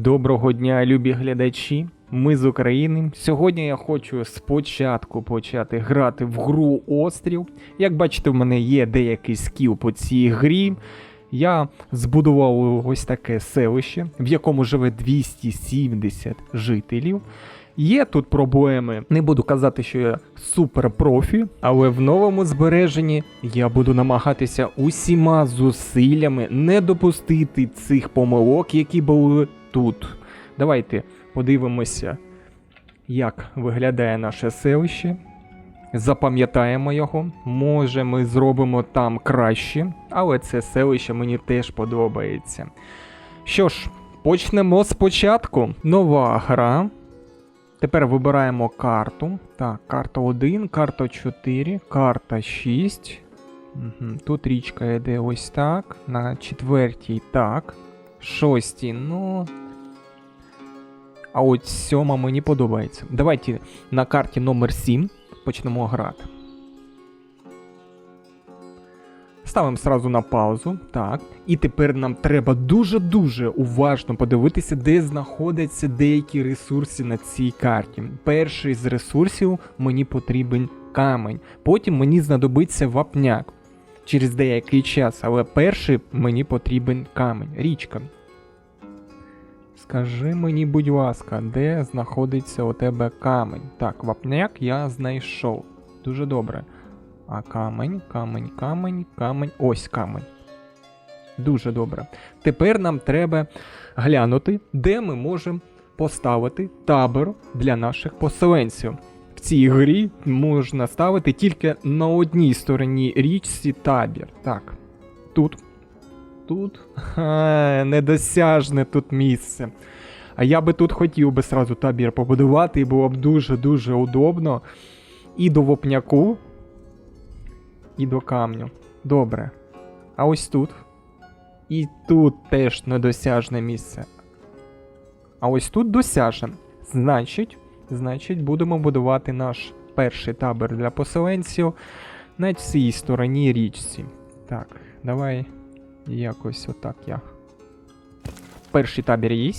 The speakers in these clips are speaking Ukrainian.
Доброго дня, любі глядачі. Ми з України. Сьогодні я хочу спочатку почати грати в гру Острів. Як бачите, в мене є деякий скіл по цій грі. Я збудував ось таке селище, в якому живе 270 жителів. Є тут проблеми. Не буду казати, що я супер профі, але в новому збереженні я буду намагатися усіма зусиллями не допустити цих помилок, які були тут. Давайте подивимося, як виглядає наше селище. Запам'ятаємо його. Може, ми зробимо там краще, але це селище мені теж подобається. Що ж, почнемо спочатку. Нова гра. Тепер вибираємо карту. Так, карта 1, карта 4, карта 6. Угу. Тут річка йде ось так. На четвертій так. Шостій, ну. А от сьома мені подобається. Давайте на карті номер 7 почнемо грати. Ставимо сразу на паузу. Так. І тепер нам треба дуже-дуже уважно подивитися, де знаходяться деякі ресурси на цій карті. Перший з ресурсів мені потрібен камень. Потім мені знадобиться вапняк через деякий час, але перший мені потрібен камень. Річка. Скажи мені, будь ласка, де знаходиться у тебе камень? Так, вапняк я знайшов. Дуже добре. А камень, камень, камень, камень. Ось камень. Дуже добре. Тепер нам треба глянути, де ми можемо поставити табор для наших поселенців. В цій грі можна ставити тільки на одній стороні річці табір. Так. Тут. Тут. Ха, недосяжне тут місце. А я би тут хотів би сразу табір побудувати, і було б дуже-дуже удобно. І до вопняку, і до камню. Добре. А ось тут. І тут теж недосяжне місце. А ось тут досяжне. Значить, значить, будемо будувати наш перший табір для поселенців на цій стороні річці. Так, давай якось отак я. Перший табір є.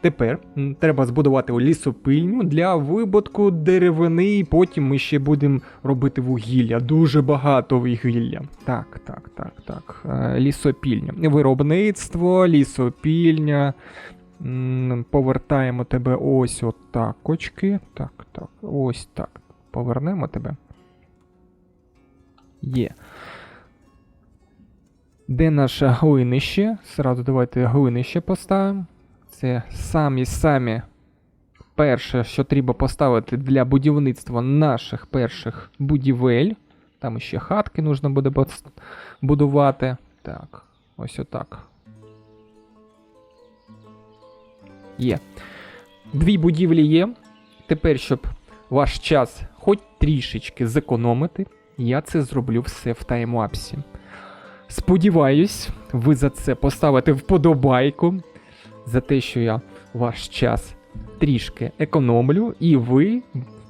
Тепер треба збудувати лісопильню для вибутку деревини, і потім ми ще будемо робити вугілля. Дуже багато вугілля. Так, так, так, так. Е, Лісопільня. Виробництво, лісопільня. Повертаємо тебе ось отак. Очки. Так, так. Ось так. Повернемо тебе. Є. Де наше глинище? Сразу давайте глинище поставимо. Це самі-самі перше, що треба поставити для будівництва наших перших будівель. Там ще хатки нужно буде будувати. Так, ось отак. Є. Дві будівлі є. Тепер, щоб ваш час хоч трішечки зекономити, я це зроблю все в таймлапсі. Сподіваюсь, ви за це поставите вподобайку за те, що я ваш час трішки економлю, і ви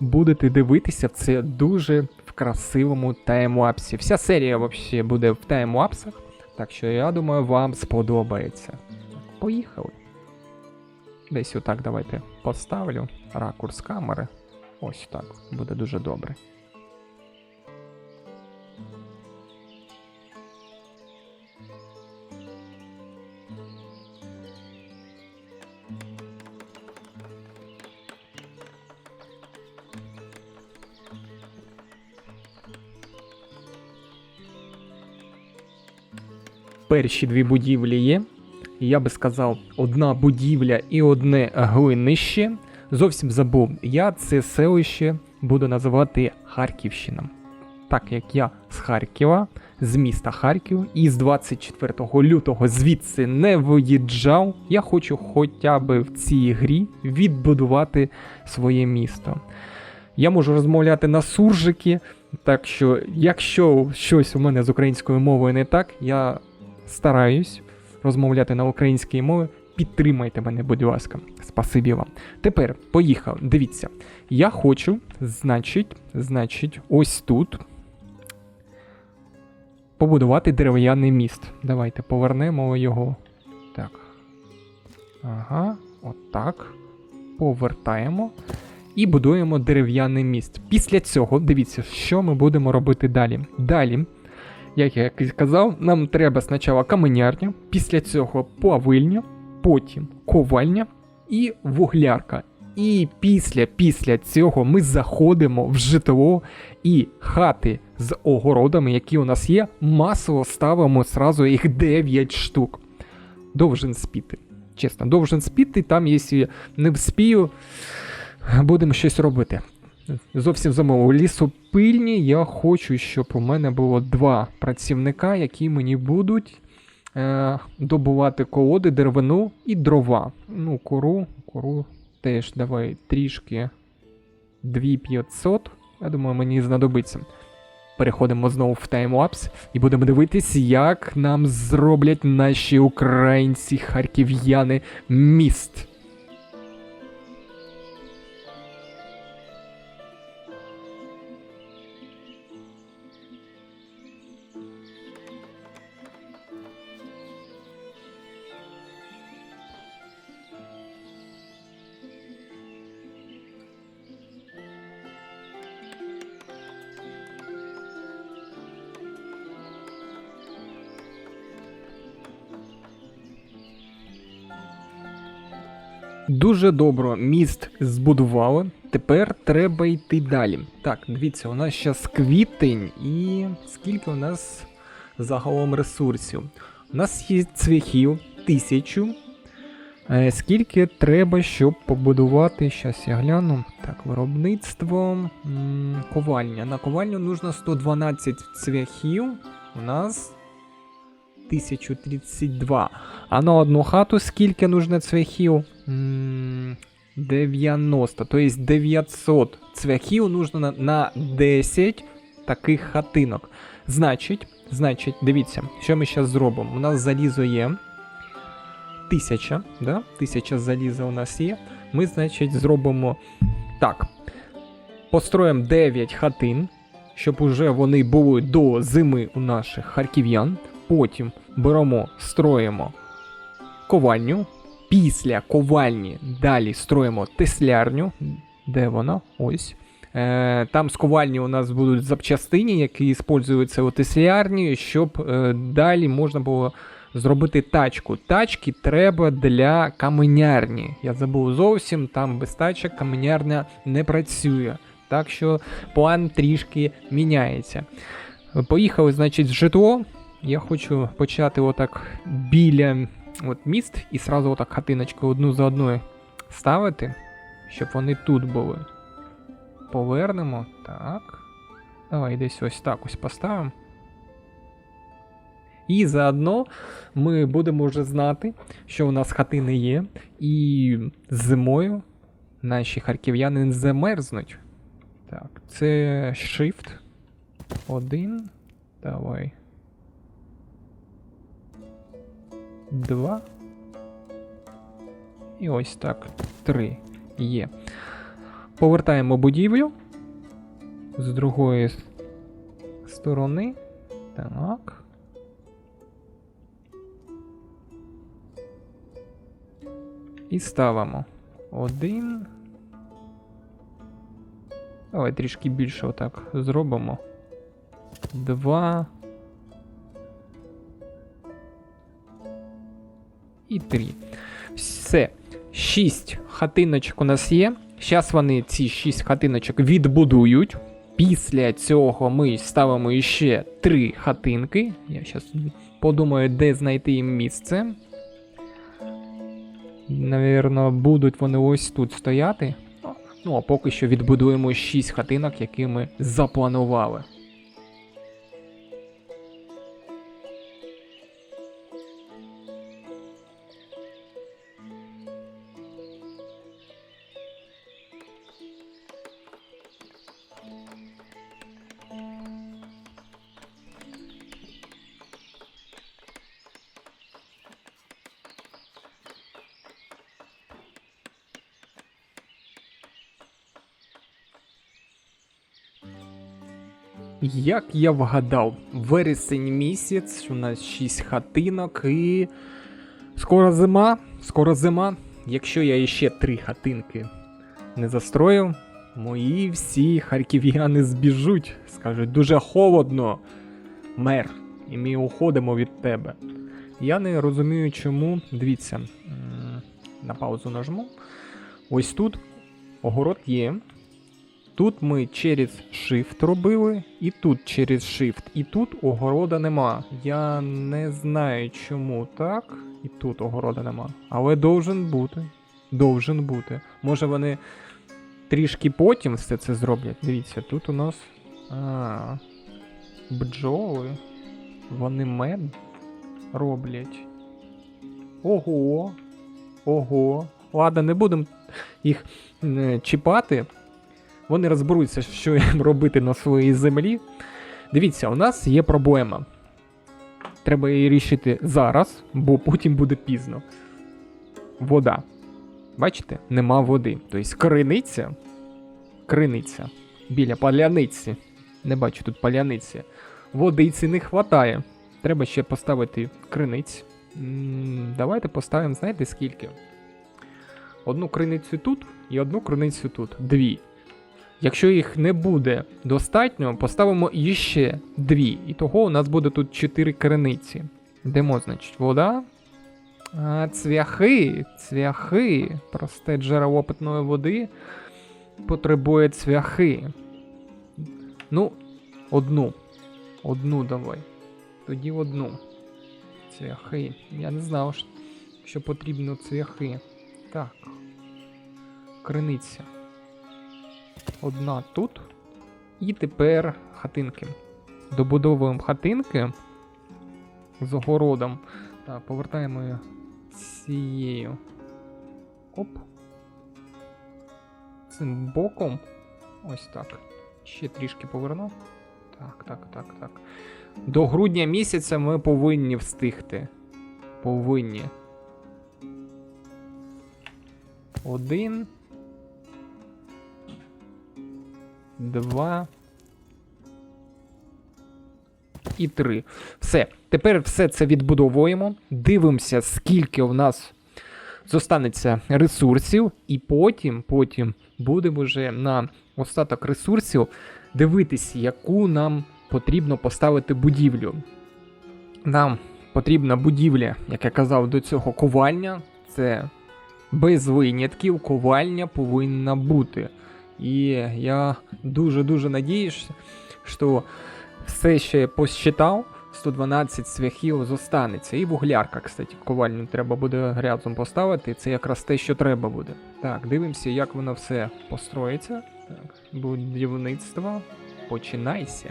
будете дивитися це дуже в красивому таймлапсі. Вся серія взагалі буде в таймлапсах, так що я думаю, вам сподобається. Поїхали. Десь отак давайте поставлю ракурс камери. Ось так, буде дуже добре. Перші дві будівлі є. Я би сказав, одна будівля і одне глинище. Зовсім забув, я це селище буду називати Харківщина. Так як я з Харкова, з міста Харків, і з 24 лютого звідси не виїжджав, я хочу хоча б в цій грі відбудувати своє місто. Я можу розмовляти на суржики, так що, якщо щось у мене з українською мовою не так, я стараюсь розмовляти на українській мові. Підтримайте мене, будь ласка. Спасибі вам. Тепер поїхав. Дивіться. Я хочу, значить, значить, ось тут побудувати дерев'яний міст. Давайте повернемо його. Так. Ага. Отак. Повертаємо. І будуємо дерев'яний міст. Після цього, дивіться, що ми будемо робити далі. Далі, як я і сказав, нам треба спочатку каменярня, після цього плавильня, потім ковальня і вуглярка. І після, після цього ми заходимо в житло і хати з огородами, які у нас є, масово ставимо зразу їх 9 штук. Довжен спіти. Чесно, довжен спіти, там, якщо не вспію, будемо щось робити. Зовсім замовив лісопильні. Я хочу, щоб у мене було два працівника, які мені будуть е, добувати колоди, деревину і дрова. Ну, кору, кору теж давай трішки 2500. Я думаю, мені знадобиться. Переходимо знову в таймлапс і будемо дивитись, як нам зроблять наші українці харків'яни міст. Дуже добре міст збудували. Тепер треба йти далі. Так, дивіться, у нас зараз квітень і скільки у нас загалом ресурсів? У нас є цвяхів тисячу. Е, Скільки треба, щоб побудувати? Щас я гляну. Так, виробництво. Ковальня. На ковальню нужно 112 цвяхів. У нас 1032. А на одну хату скільки нужно цвяхів? М, 90. Тобто 900 цвяхів нужно на, на 10 таких хатинок. Значить, значить, дивіться, що ми зараз зробимо. У нас залізо є. Тисяча, да? Тисяча заліза у нас є. Ми, значить, зробимо так. Построїмо 9 хатин, щоб уже вони були до зими у наших харків'ян. Потім беремо, строїмо ковальню. Після ковальні далі строїмо теслярню. Де вона? Ось. Е, там з ковальні у нас будуть запчастини, які використовуються у теслярні, щоб е, далі можна було зробити тачку. Тачки треба для каменярні. Я забув зовсім, там без тачок каменярня не працює. Так що план трішки міняється. Поїхали, значить, в житло. Я хочу почати отак біля от міст і сразу отак хатиночку одну за одною ставити, щоб вони тут були. Повернемо. Так. Давай десь ось так ось поставимо. І заодно ми будемо вже знати, що у нас хатини є, і зимою наші харків'яни замерзнуть. Так, це Shift. Один. Давай. Два. І ось так. Три. Є. Повертаємо будівлю. З другої сторони. Так. І ставимо один. Давай трішки більше отак зробимо. Два. І три. Все. Шість хатиночок у нас є. Зараз вони ці шість хатиночок відбудують. Після цього ми ставимо ще три хатинки. Я зараз подумаю, де знайти їм місце. Навірно, будуть вони ось тут стояти. Ну, а поки що відбудуємо 6 хатинок, які ми запланували. Як я вгадав, вересень місяць, у нас 6 хатинок і. Скоро зима, скоро зима. якщо я іще три хатинки не застрою, мої всі харків'яни збіжуть. Скажуть, дуже холодно, мер, і ми уходимо від тебе. Я не розумію, чому. Дивіться, на паузу нажму. Ось тут огород є. Тут ми через Shift робили, і тут через Shift, і тут огорода нема. Я не знаю, чому так. І тут огорода нема. Але должен бути. Должен бути. Може вони трішки потім все це зроблять. Дивіться, тут у нас. А, бджоли. Вони мед роблять. Ого. Ого. Ладно, не будемо їх е, чіпати. Вони розберуться, що їм робити на своїй землі. Дивіться, у нас є проблема. Треба її рішити зараз, бо потім буде пізно. Вода. Бачите, нема води. Тобто криниця. Криниця. Біля паляниці. Не бачу тут паляниці. Водиці не вистачає. Треба ще поставити криниць. Давайте поставимо, знаєте скільки? Одну криницю тут і одну криницю тут. Дві. Якщо їх не буде достатньо, поставимо іще дві. І того у нас буде тут чотири криниці. Йдемо, значить, вода. А, цвяхи, цвяхи. Просте джерело питної води потребує цвяхи. Ну, одну. Одну давай. Тоді одну. Цвяхи. Я не знав, що потрібно цвяхи. Так. Криниця. Одна тут. І тепер хатинки. Добудовуємо хатинки з огородом. Так, повертаємо цією. Оп. Цим боком. Ось так. Ще трішки поверну. Так, так, так, так. До грудня місяця ми повинні встигти. Повинні. Один. Два. І три. Все. Тепер все це відбудовуємо. Дивимося, скільки в нас зостанеться ресурсів, і потім, потім будемо вже на остаток ресурсів дивитись, яку нам потрібно поставити будівлю. Нам потрібна будівля, як я казав до цього, ковальня. Це без винятків ковальня повинна бути. І я дуже-дуже надіюся, що все ще посчитав, 112 свяхів зостанеться. І вуглярка, кстати, ковальню треба буде грязом поставити. Це якраз те, що треба буде. Так, дивимося, як воно все построїться. Так, будівництво. Починайся.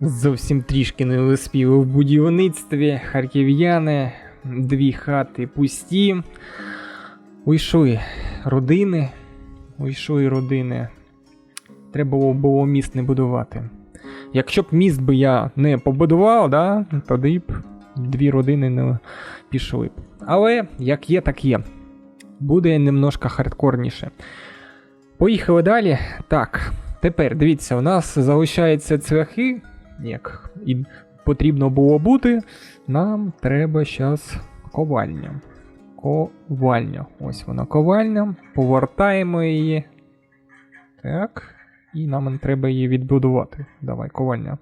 Зовсім трішки не успіли в будівництві. Харків'яни, дві хати пусті. Уйшли родини. Уйшли родини. Треба було, міст не будувати. Якщо б міст би я не побудував, да, тоді б дві родини не пішли б. Але як є, так є. Буде немножко хардкорніше. Поїхали далі. Так, тепер дивіться, у нас залишаються цвяхи як і потрібно було бути, нам треба зараз ковальня. Ковальня. Ось вона ковальня. Повертаємо її. Так. І нам треба її відбудувати. Давай, ковальня.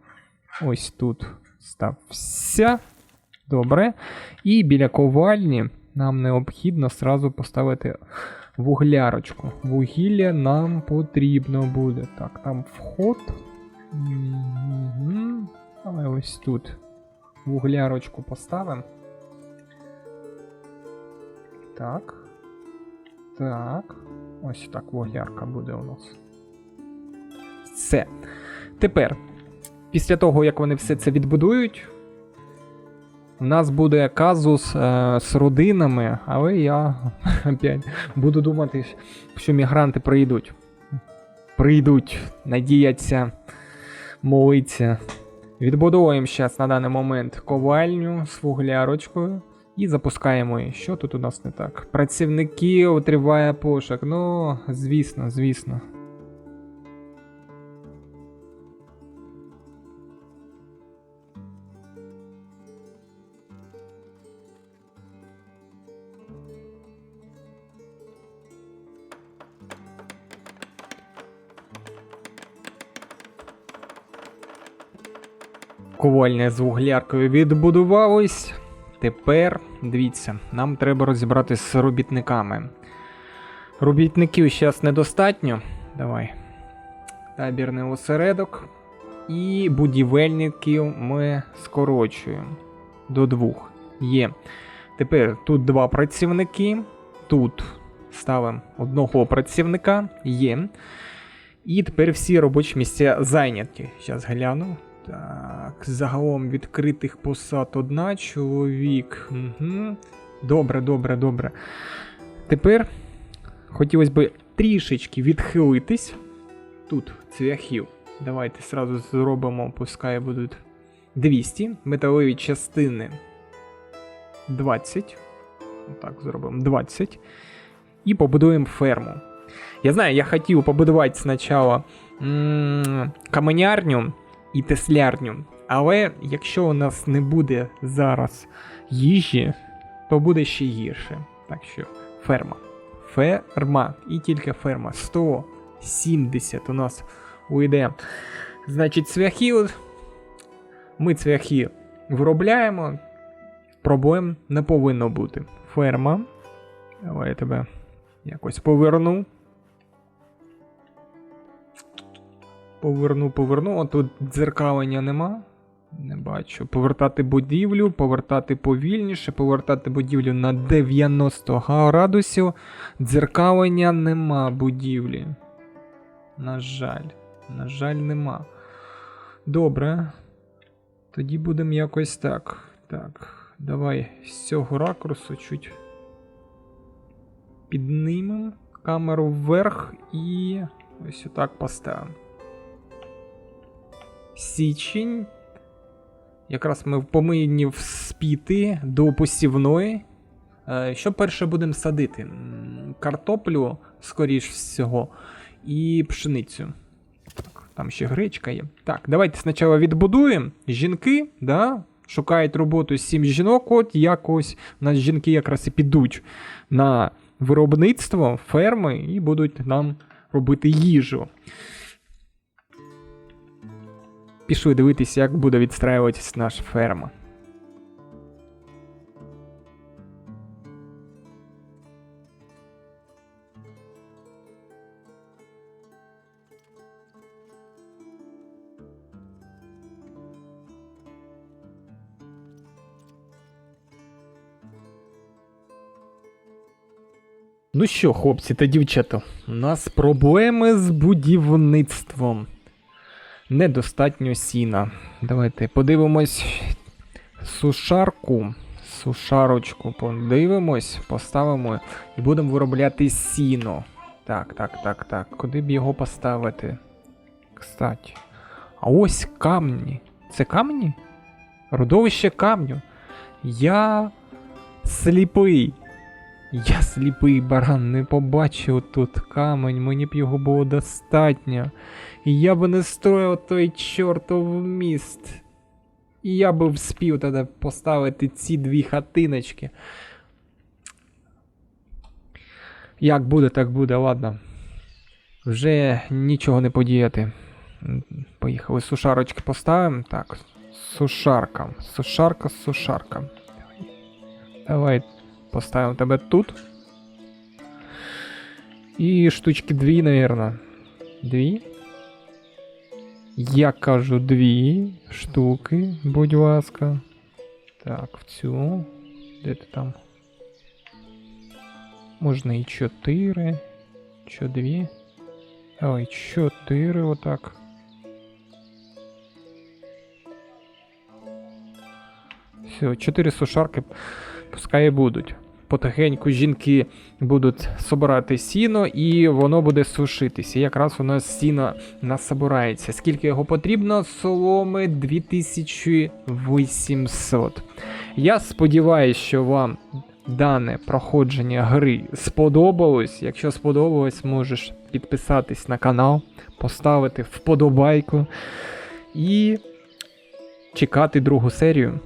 Ось тут стався. Добре. І біля ковальні нам необхідно сразу поставити вуглярочку. Вугілля нам потрібно буде. Так, там вход. Мгм. Але ось тут вуглярочку поставимо. Так. Так. Ось так вуглярка буде у нас. Все. Тепер, після того, як вони все це відбудують, у нас буде казус е, з родинами, але я Опять. Буду думати, що мігранти прийдуть. Прийдуть, надіяться, молиться. Відбудовуємо зараз на даний момент ковальню з вуглярочкою і запускаємо її. Що тут у нас не так? Працівників триває пошук. Ну, звісно, звісно. Ковальня з вугляркою відбудувалась. Тепер, дивіться, нам треба розібратися з робітниками. Робітників зараз недостатньо. Давай. Табірний осередок. І будівельників ми скорочуємо до двох. Є. Тепер тут два працівники. Тут ставимо одного працівника. Є. І тепер всі робочі місця зайняті. Зараз гляну. Так, загалом відкритих посад одна, чоловік. Угу. Добре, добре, добре. Тепер хотілося б трішечки відхилитись. Тут цвяхів. Давайте зразу зробимо, пускай будуть 200. Металеві частини 20. Так, зробимо 20. І побудуємо ферму. Я знаю, я хотів побудувати спочатку каменярню і теслярню. Але якщо у нас не буде зараз їжі, то буде ще гірше. Так що ферма. Ферма. І тільки ферма. 170 у нас уйде. Значить, цвяхи. Ми цвяхи виробляємо. Проблем не повинно бути. Ферма. Давай я тебе якось поверну. Поверну, поверну. О, тут дзеркалення нема. Не бачу. Повертати будівлю, повертати повільніше, повертати будівлю на 90 градусів. Дзеркалення нема будівлі. На жаль. На жаль, нема. Добре. Тоді будемо якось так. Так. Давай з цього ракурсу чуть піднімемо камеру вверх і ось отак поставимо січень. Якраз ми повинні вспіти до посівної. Е, Що перше будемо садити? Картоплю, скоріш всього, і пшеницю. Там ще гречка є. Так, давайте спочатку відбудуємо. Жінки, да, шукають роботу 7 жінок. От якось у нас жінки якраз і підуть на виробництво ферми і будуть нам робити їжу. Пішли дивитися, як буде відстраюватись наша ферма. Ну що, хлопці та дівчата, у нас проблеми з будівництвом недостатньо сіна. Давайте подивимось сушарку. Сушарочку подивимось, поставимо і будемо виробляти сіно. Так, так, так, так. Куди б його поставити? Кстати. А ось камні. Це камні? Родовище камню. Я сліпий. Я сліпий баран не побачив тут камень, мені б його було достатньо. Я би не строїв той чортов міст. І я би вспів тоді поставити ці дві хатиночки. Як буде, так буде, ладно. Вже нічого не подіяти. Поїхали, сушарочки поставимо. Так, сушарка. Сушарка, сушарка. Давай поставимо тебе тут. І штучки дві, наверное. Дві. Я кажу дві штуки, будь ласка. Так, в цю. Де ти там? Можна і чотири. Що дві? Давай, чотири отак. Все, чотири сушарки пускай і будуть. Потихеньку жінки будуть собирати сіно, і воно буде сушитися. Якраз воно з сіна насобирається. Скільки його потрібно? Соломи 2800. Я сподіваюся, що вам дане проходження гри сподобалось. Якщо сподобалось, можеш підписатись на канал, поставити вподобайку і чекати другу серію.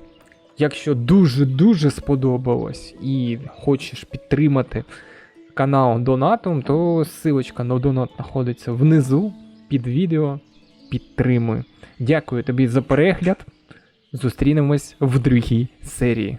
Якщо дуже-дуже сподобалось і хочеш підтримати канал донатом, то ссылочка на донат знаходиться внизу під відео. Підтримуй. Дякую тобі за перегляд. Зустрінемось в другій серії.